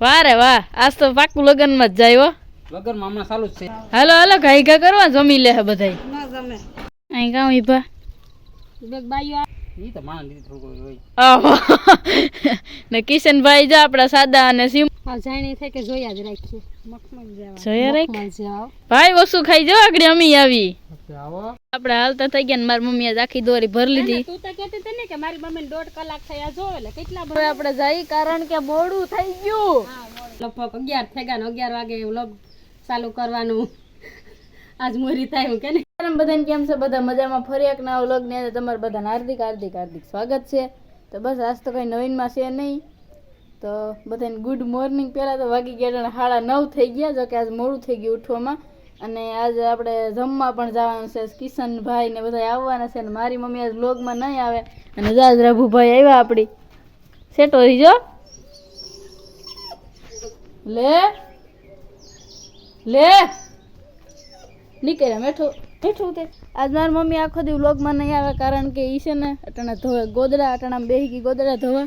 વાહ રે વાહ. આજ તો પાકું લગનમાં જ જાય હો. મામા હમણાં ચાલુ છે. હાલો હાલો ઘાઈ ઘા કરવા? જમી લે બધા ના ગમે અહીં કામ ઈભા. બેગ બાઈઓ ને કિશનભાઈ જો આપડા સાદા અને સિમ જાણી થાય કે જોયા જ રાખીએ. જોયા રાખ ભાઈ વસ્તુ ખાઈ જાવ આગળ અમી આવી. આપણે હાલતા થઈ ગયા ને મારી મમ્મીએ આખી દોરી ભરી લીધી. તું તો કહેતી હતી ને કે મારી મમ્મીને દોઢ કલાક થયા જો એટલે કેટલા ભાઈ આપણે જઈ કારણ કે મોડું થઈ ગયું. લગભગ અગિયાર થઈ ગયા ને અગિયાર વાગે વ્લોગ ચાલુ કરવાનું. આજ મોરી થાય હું કે ને બધાને કેમ છે? બધા મજામાં? ફરી એક નવા વ્લોગની તમારું બધાને હાર્દિક હાર્દિક હાર્દિક સ્વાગત છે. તો બસ, આજ તો કઈ નવીનમાં છે નહીં. તો બધાને ગુડ મોર્નિંગ પહેલાં તો વાગી ગયા અને સાડા નવ થઈ ગયા જો કે આજ મોડું થઈ ગયું ઉઠવામાં. અને આજે આપણે જમવા પણ જવાનું છે. કિશનભાઈ ને બધા આવવાના છે અને મારી મમ્મી આજ વ્લોગમાં નહીં આવે. અને જાજ રઘુભાઈ આવ્યા આપણી. સેટો રીજો લે. લે. નીકળ્યા મેઠું મેઠું તે આજ મારી મમ્મી આખો દી વ્લોગમાં નહીં આવે કારણ કે ઈ છે ને અટાણા ધોવે. ગોદડા અટાણા બેહી ગઈ ગોદડા ધોવા.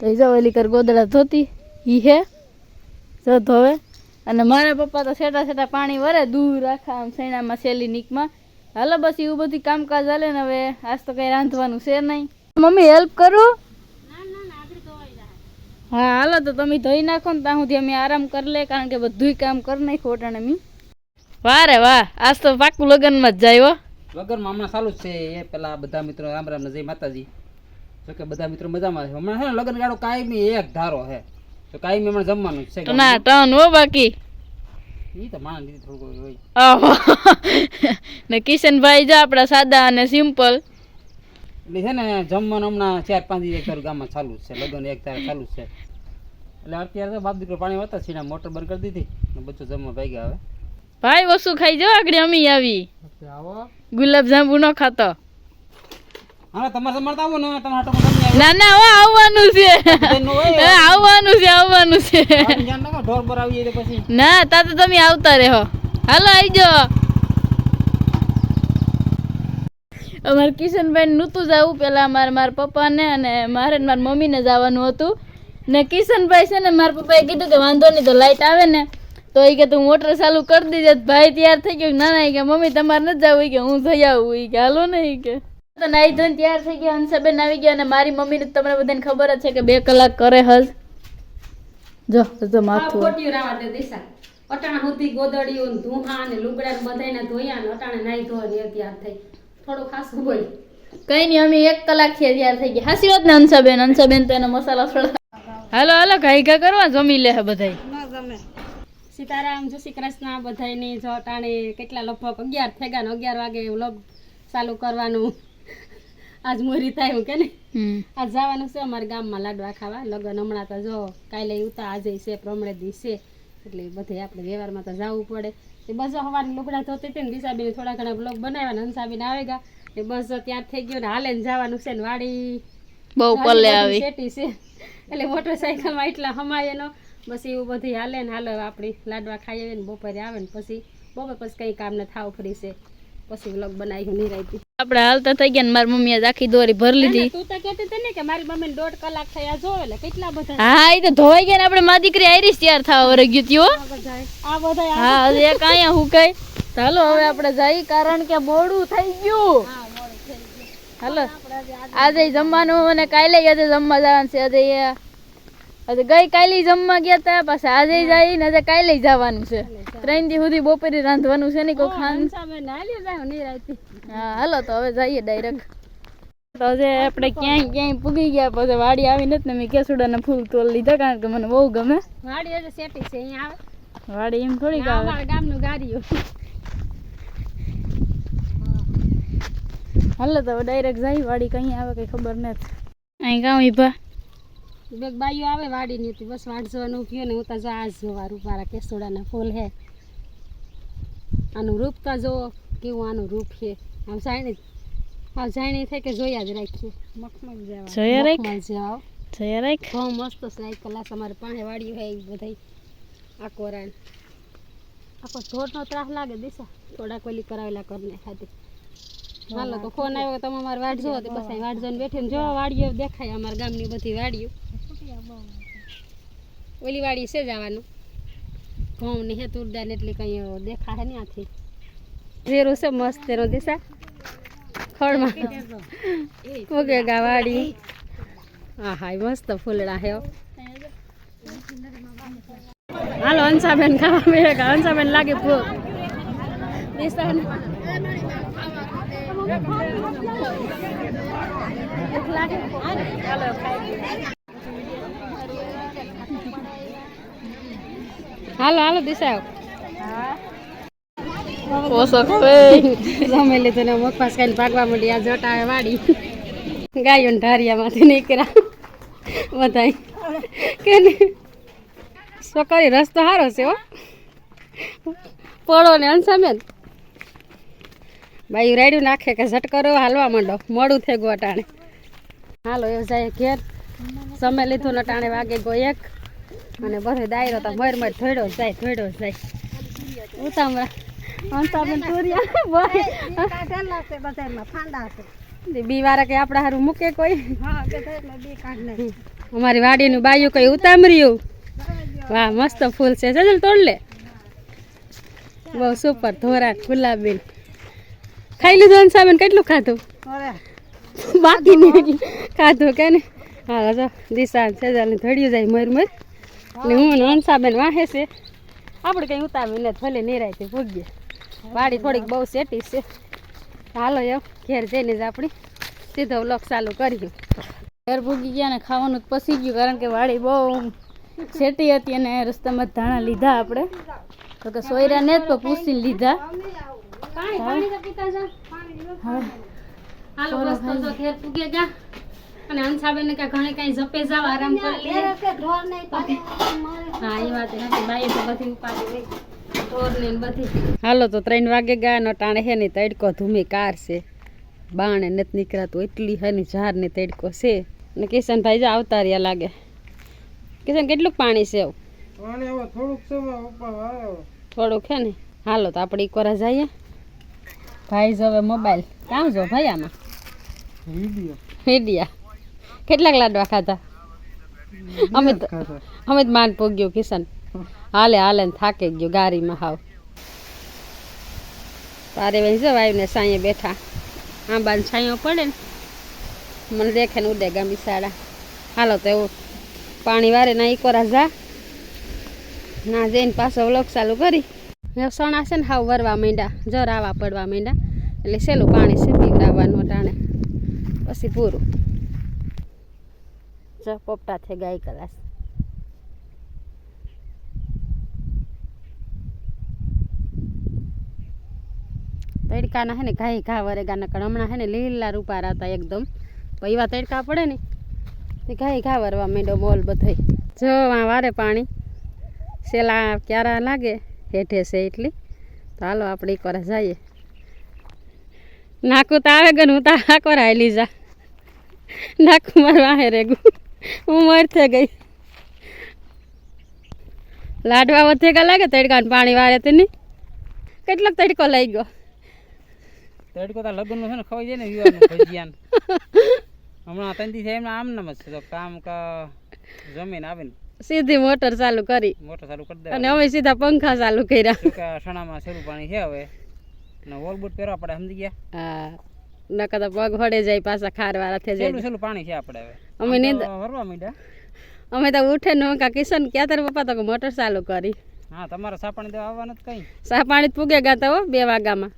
તો ઈ જો કર ગોદડા ધોતી. ઈ હે. જો ધોવે. અને મારા પપ્પા તો સેટા સેટા પાણી વરે, દૂર રાખા આમ સૈણામાં સેલી નીકમાં. હાલો બસ એવું બધું કામકાજ હાલે ને હવે આજ તો કઈ રાંધવાનું છે નહીં. મમ્મી હેલ્પ કરું. હા, હાલો તો તમે ધોઈ નાખો ને ત્યાં સુધી અમે આરામ કરી લે, કારણ કે બધું કામ કરી નાખ્યું અટાણે મી. વાહ રે વાહ. આજ તો પાકું લગનમાં જ જાય હો. વગરમાં હમણાં ચાલુ જ છે એ પેલા બધા મિત્રો રામ રામ જય માતાજી. જો કે બધા મિત્રો મજામાં છે. હમણાં છે ને લગ્ન ગાળો કાયમી એક ધારો છે. તો કાયમી હમણાં જમવાનું છે ના ટન હો બાકી. ઈ તો માણસ દીધી થોડું હોય. આહો. ને કિશનભાઈ જો સાદા અને સિમ્પલ. એટલે છે ને જમવાનું હમણાં ચાર પાંચ એક ધારું ગામમાં ચાલુ જ છે. લગ્ન એક ધારે ચાલુ જ છે. એટલે અત્યારે તો બાપ દીકરો પાણી વતા છે મોટર બંધ કરી દીધી ને બચ્ચો જમવા ભાગ્યા હવે. ભાઈ વસ્તુ ખાઈ જાવ આગળ અમી આવી. ગુલાબ જાંબુ ન ખાતો. ને ના ના હો આવવાનું છે. આવવાનું છે આવવાનું છે. ના તા તો તમે આવતા રહો. હાલો આવી આવજો અમારે કિશનભાઈ નહોતું જવું. પેલા અમારે મારા પપ્પાને અને મારે મારી મમ્મીને જવાનું હતું. ને કિશનભાઈ છે ને મારા પપ્પાએ કીધું કે વાંધો નહીં તો લાઈટ આવે ને. તો એ કે તું મોટર ચાલુ કરી દીધે ભાઈ તૈયાર થઈ ગયો ના ના કે મમ્મી તમારે નથી જવું કે હું જઈ આવું. કે હાલો ને કે. તો નાઈ ધોઈને તૈયાર થઈ ગયા હંસાબેન આવી ગયા અને મારી મમ્મીને તમને બધાને ખબર જ છે કે બે કલાક કરે હજ જો જો માથું. ખોટી રાવા દે દિશા. અટાણા સુધી ગોદડીઓ ને ધુહા ને લુગડા ને બધાયને ધોયા ને અટાણે નાઈ ધોવાની તૈયાર થઈ. થોડો ખાસું બોલ કઈ નહીં અમે એક કલાકથી તૈયાર થઈ ગયા. હાસી વાત ને હંસાબેન. હંસાબેન તો એનો મસાલા થોડા હાલો હાલો ઘાઈ ઘા કરવા જમી લે બધા ના ગમે સીતારામ જય શ્રી કૃષ્ણ બધાયની જો કેટલા લગભગ અગિયાર થેગા ને અગિયાર વાગે વ્લોગ ચાલુ કરવાનું. આજ મોરી થાય કે ને આજ જવાનું છે અમારા ગામમાં લાડવા ખાવા. લગ્ન હમણાં તો જો કાલે ઉતા આજે છે પ્રમણે દિવસે એટલે બધે આપણે વ્યવહારમાં તો જવું પડે. એ બસ હવાની લુગડા ધોતી હતી ને દિશાબેન થોડા ઘણા બ્લોગ બનાવ્યા ને હંસાબીને આવે ગયા. એ બસ ત્યાં થઈ ગયો ને હાલે ને જવાનું છે ને વાડી. બહુ પલ્લે આવી. છે. એટલે મોટરસાયકલમાં એટલા હમાય એનો બસ એવું બધું હાલે ને હાલો આપણી લાડવા ખાઈ આવે ને બપોરે આવે ને પછી બપોર પછી કંઈ કામ ને થાવ ફરી છે. પછી વ્લોગ બનાવી નિરાયતી આપણે હાલતા થઈ ગયા ને મારી મમ્મી આજ આખી દોરી ભરી લીધી. તું તો કહેતી હતી ને કે મારી મમ્મી દોઢ કલાક થયા જો એટલે કેટલા બધા હા એ તો ધોઈ ગયા ને આપણે મા દીકરી આઈરીશ તૈયાર થવા વરે ગયું ત્યો આ બધા હા એક અહીંયા હું કઈ. હાલો હવે આપણે જઈ કારણ કે મોડું થઈ ગયું. હાલો આજે જમવાનું અને કાલે આજે જમવા જવાનું છે. આજે આજે ગઈ કાલે જમવા ગયા તા પાછા આજે જાય ને આજે કાલે જવાનું છે. ત્રણ દી સુધી બપોરે રાંધવાનું છે ને કોઈ ખાન? હા હાલો તો હવે જઈએ ડાયરેક્ટ તો હવે આપણે ક્યાંય ક્યાંય પૂગી ગયા પછી વાડી આવી નથી ને મેં કેસુડાના ફૂલ તોલ લીધા કારણ કે મને બહુ ગમે. વાડી હજી સેટી છે અહીંયા આવે. વાડી એમ થોડીક આ આવે. ગામનું ગાડીઓ. હાલો તો ડાયરેક્ટ જાય વાડી કઈ આવે કઈ ખબર નથી. અહીં ગામ ઈભા બે બાઈઓ આવે વાડીની હતી. બસ વાટ જોવાનું ને હું તો જો આ જોવા રૂપારા કેસોડાના ફૂલ હે. આનું રૂપ તો જોવો કેવું આનું રૂપ છે. આમ જાણી હા જાણી થાય કે જોયા જ રાખીએ. મખમલ જેવા. જોયા રાખ? જેવા. હો. રાખ. બહુ મસ્ત એક કલાક અમારે પાસે વાડી હોય બધાય. આ કોરાણ. આખો ઢોરનો ત્રાસ લાગે દિશા. થોડાક ઓલી કરાવેલા કરને ખાતી. હાલો તો ફોન આવ્યો તમે અમારે વાટ જોવો તો બસ અહીં વાટ જોઈને બેઠે જો વાડીઓ દેખાય અમારા ગામની બધી વાડીઓ. ઓલી વાડી છે જવાનું. ઘઉં ને હે તુરદાર ને એટલે કંઈ દેખાય નહીં આથી ઝેરો છે મસ્ત તેનો દિશા. ખડમાં ઓકે ગા વાડી. હા હા મસ્ત ફૂલડા હે હાલો હંસાબેન ખાવા બે હંસાબેન લાગે ભૂખ દિશા ને ભૂખ લાગે ચાલો ખાઈ હાલો હાલો દિશા ખવે. સમય લીધું ને મગફાસ ખાઈને ભાગવા માંડી આ જટા વાડી. ગાયો ને ઢારિયામાંથી નીકળ્યા. બધા કે છોકરી રસ્તો સારો છે હો. પડો ને અંસામેન બાઈ રેડ્યું નાખે કે ઝટકરો હાલવા માંડો. મોડું થઈ ગયું અટાણે. હાલો એવું જાય ઘેર. સમય લીધું ને અટાણે વાગે ગયો એક. અને બધો દાયરો તો મર મર થોડો જાય થોડો જાય. તોરિયા. બી વાળા કે આપણા હારું મૂકે કોઈ? અમારી વાડીનું બાયું કઈ ઉતામર્યું? વાહ, મસ્ત ફૂલ છે. જજલ તોડ લે. બહુ સુપર ધોરા ગુલાબી. ખાઈ લીધું અંસાબેન કેટલું ખાધું? બાકી નહીં ખાધું કે ને હા તો દિશા સેજલ ને ધડ્યું જાય મર મર ને હું અંસાબેન વાહે છે. આપણે કઈ ઉતામીને ભલે નિરાયતે ભોગીએ. વાડી થોડીક બહુ સેટી છે. હાલો એમ ઘેર જઈને જ આપણી સીધો વ્લોગ ચાલુ કર્યું ઘેર ભૂગી ગયા ને ખાવાનું પસી ગયું કારણ કે વાડી બહુ સેટી હતી અને રસ્તામાં ધાણા લીધા આપણે તો કે સોયરા ને જ તો પૂછીને લીધા. પાણી પાણી તો પીતા જા હાલો બસ તો જો ઘેર પૂગે જા અને હંસાબેન કે ઘણે કઈ જપે જાવ આરામ કરી લે. હા એ વાત નથી. બાઈ તો બધી ઉપાડી લઈ ઢોર ને બધી. હાલો તો ત્રણ વાગે ગયા નો ટાણે હે ની તડકો ધૂમી કાર છે. બાણે નથી નીકળાતું. એટલી હે ની ઝાર ને તડકો છે. ને કિશનભાઈ જા આવતા રહ્યા લાગે. કિશન કેટલું પાણી છે એવું થોડુંક છે ને? હાલો તો આપણે એક વાર જઈએ. ભાઈ જો હવે મોબાઈલ કામ જો ભાઈ આમાં? મીડિયા કેટલાક લાડવા ખાધા? અમે તો અમે જ માંડ પોગ્યો કિશન. હાલે હાલે ને થાકી ગયો ગાડીમાં હાવ. તારે વહી જવા આવીને સાંયે બેઠા. આંબાને છાંયો પડે ને. મને દેખે ને ઉડે ગા બિસાડા હાલો તો એવું પાણી વારે ના ઈકોરા જા. ના જઈને પાછો વ્લોગ ચાલુ કરી. સણા છે ને હાવ વરવા માંડ્યા, જર આવા પડવા માંડ્યા. એટલે સહેલું પાણી છે પીવડાવવાનું ટાણે. પછી પૂરું. જ પોપટા છે ગાય કલાસ. તડકાના હે ને ઘાય ઘા વરેગા નકળ હમણાં હે ને લીલા રૂપારા હતા એકદમ. પૈવા તડકા પડે ને, તે ઘાય ઘા વરવા માંડ્યો મોલ બધોય. જો વારે પાણી. સેલા ક્યારા લાગે? હેઠે છે એટલી. તો હાલો આપણે એક વાર જઈએ. નાકું તો આવે ગયું હું તો આ કરાય લીજા નાકું મારું આહે રેગું. હું મર થઈ ગઈ. લાડવા વધે લાગે તડકા પાણી વારે તે નહીં. કેટલોક તડકો લઈ ગયો. તડકો તો લગ્ન છે ને ખવાઈ જાય ને વિવાહ ભજીયાન. હમણાં તંદી છે એમને આમ નામ જ છે. તો કામ કા જમીન આવે ને. સીધી મોટર ચાલુ કરી. મોટર ચાલુ કરી અને દે અમે સીધા પંખા ચાલુ કર્યા. સણામાં શરૂ પાણી છે હવે. ને ઓલ બૂટ પહેરવા પડે સમજી ગયા? હા. નકર તો પગ વડે જાય પાછા ખારવાળા થઈ જાય. સહેલું પાણી છે આપણે હવે. અમે નીંદ વરવા માંડ્યા. અમે તો ઉઠે ન કા કિશન ક્યાં તાર પપ્પા તો મોટર ચાલુ કરી. હા તમારે સા પાણી દેવા આવવાનું જ કઈ? સાપાણી પૂગે ગાતા હો બે વાગામાં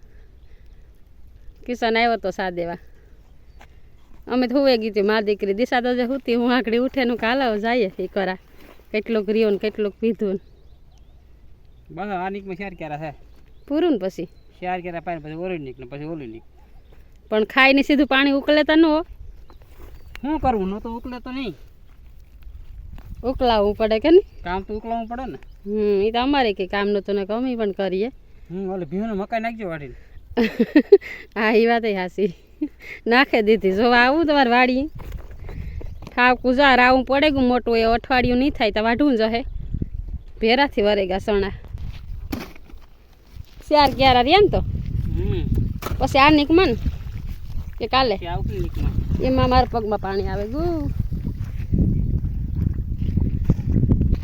કિશન આવ્યો તો સા દેવા. અમે તો હુવે ગીતી મારી દીકરી દિશા તો જે હુતી હું આકડી ઉઠે નું કાલાવ જઈએ એ કરા કેટલુંક રહ્યો ને કેટલોક પીધું ને. બસ આ નીકમાં શેર ક્યારે છે. પૂરું ને પછી? શેર ક્યારે પાય પછી ઓલું નીક ને પછી ઓલું નીક પણ ખાઈને સીધું પાણી ઉકલે તો ન હો. શું કરવું? ન તો ઉકલે તો નહીં. ઉકલાવવું પડે કે નહીં? કામ તો ઉકલાવવું પડે ને. હમ એ તો અમારે કંઈ કામનું તો ને અમે પણ કરીએ. હમ ઓલે ભીનું મકાઈ નાખજો વાટીને હા એ વાત હાસી નાખે દીધી. જો આવું તમારે વાડી ખાવ કુજાર આવું પડે ગયું મોટું એ અઠવાડિયું નહીં થાય તો વાઢવું જશે ભેરાથી વરેગા સણા. ચાર ક્યારા રહ્યા ને તો? પછી આ નીકમાં ને? કે કાલે? એમાં મારા પગમાં પાણી આવે. ગુ.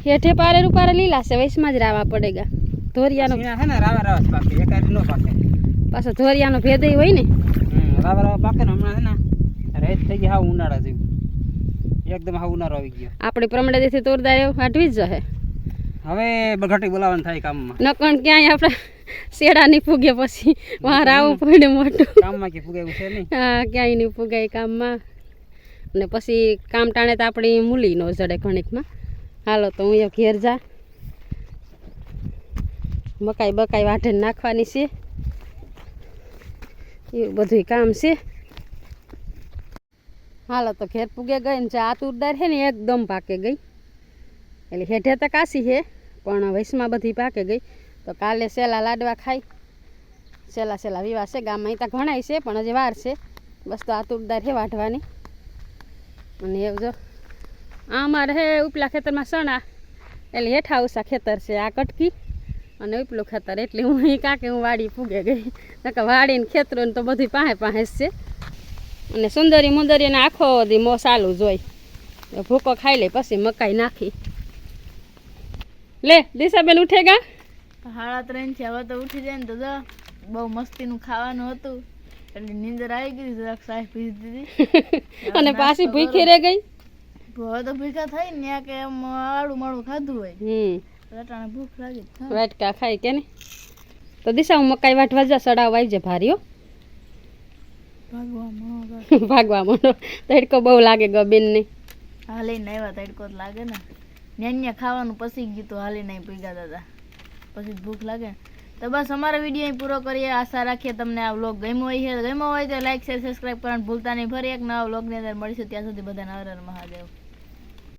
હેઠે પારે રૂપારે લીલા છે વૈશમાં જ રાવા પડેગા. ધોરિયાનો છે ને રાવા રાવા પાકે એક નો પાકે. પાછો ધોરિયાનો ભેદય હોય ને? રાવા રાવા પાકે ને હમણાં છે ને રેત થઈ ગયા હાવ ઉનાળા જેવું. એકદમ ઉનાળો આવી ગયો. આપણે પ્રમાણે દેથી તોરદાયો વાટવી જ જશે હવે બઘાટી બોલાવવાનું થાય કામમાં. નકણ ક્યાંય આપણે શેડા નહીં પૂગે પછી. વાં આવું પડે મોટું. કામમાં કે ફૂગે છે નહીં? હા ક્યાંય નહીં પૂગાય કામમાં. અને પછી કામ ટાણે તો આપણી મૂલી ન જડે ઘણીકમાં. હાલો તો હું ઘેર જા. મકાઈ બકાઈ વાઢે નાખવાની છે. એવું બધું કામ છે. હાલો તો ઘેર પૂગે ગઈ ને આ તુરદાર છે ને, એકદમ પાકે ગઈ. એટલે હેઠે તો કાશી છે પણ વૈશમાં બધી પાકે ગઈ. તો કાલે સેલા લાડવા ખાઈ. સેલા સેલા વિવાહ છે, ગામમાં અહીં તો ઘણાય છે, પણ હજી વાર છે. બસ તો આ તુરદાર છે વાઢવાની. અને એવું જો, આ અમારે હે ઉપલા ખેતરમાં સણા. એટલે હેઠા ઉષા ખેતર છે, આ કટકી અને ઉપલું ખેતર. એટલે હું અહીં કાંકે હું વાડી પૂગે ગઈ. નકર વાડીને ખેતરો તો બધી પાસે પાસે છે. અને સુંદરી મુંદરીને આખો દી મો સાલું જોઈ. ભૂકો ખાઈ લે પછી મકાઈ નાખી. લે દિશાબેન ઉઠેગા હાળા ત્રણ છે હવે તો ઉઠી જાય ને તો જો બહુ મસ્તીનું ખાવાનું હતું. એટલે નીંદર આવી ગઈ જરાક સાહેબ પીધી દીધી. અને પાછી ભૂખી રહી ગઈ? હવે તો ભૂખા થઈ ને ત્યાં કે આડું માળું ખાધું હોય. હમ. રટાણે ભૂખ લાગી વાટકા ખાઈ કે ને તો દિશા હું મકાઈ વાટવા જા સડાવ આવી જાય ભારીઓ. ભાગવા માંડો તડકો બહુ લાગે ગબેનને હાલીને આવ્યા તડકો જ લાગે ને. ન્યા ખાવાનું પસી ગયું તો હાલીને અહીં પીગા દાદા પછી ભૂખ લાગે. તો બસ અમારો વીડિયો પૂરો કરીએ. આશા રાખીએ તમને આ વ્લોગ ગમ્યો હોય છે. ગમ્યો હોય તો લાઈક શેર સબસ્ક્રાઈબ કરવાનું ભૂલતા નહીં. ફરી એક નવા વ્લોગની અંદર મળીશું. ત્યાં સુધી બધાને હર મહાદેવ.